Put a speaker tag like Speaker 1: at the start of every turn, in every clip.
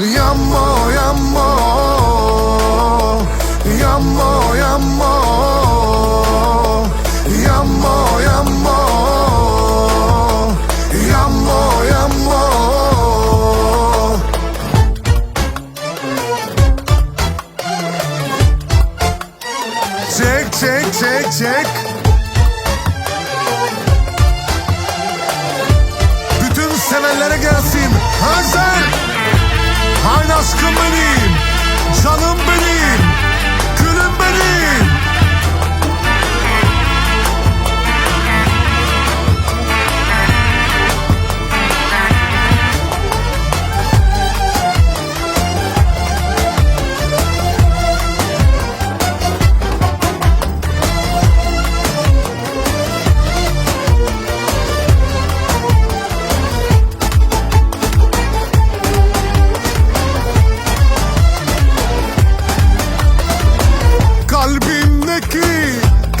Speaker 1: Yanma yanma Yanma yanma Yanma yanma Yanma yanma Çek çek çek çek. Sevenlere gelsin. Hazır. Kaynaşkım benim, canım benim.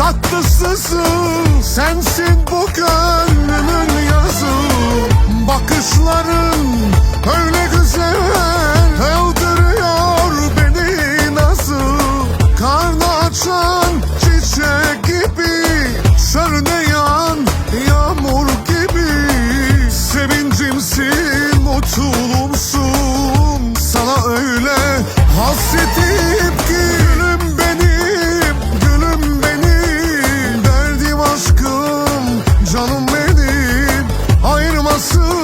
Speaker 1: Tatlısısın sensin bu gönlümün yazı. Bakışların öyle güzel Öldürüyor beni nasıl? Karnı açan çiçek gibi Sörneyan yağmur gibi. Sevincimsin mutluluğumsun Sana öyle hasretim nasıl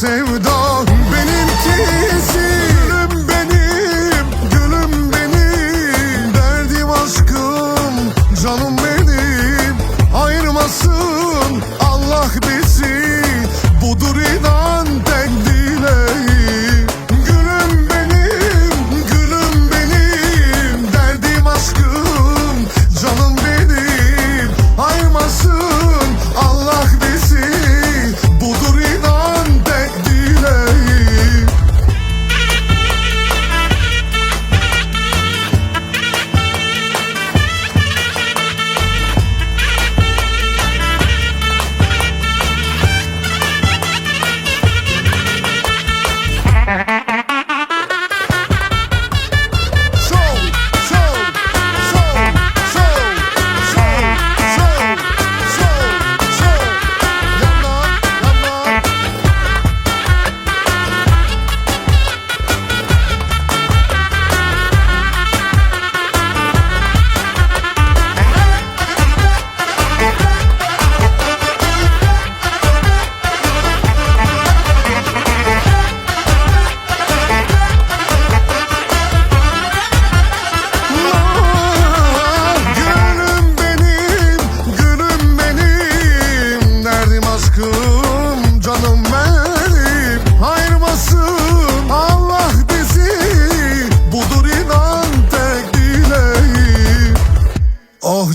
Speaker 1: sevda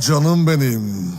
Speaker 1: canım benim.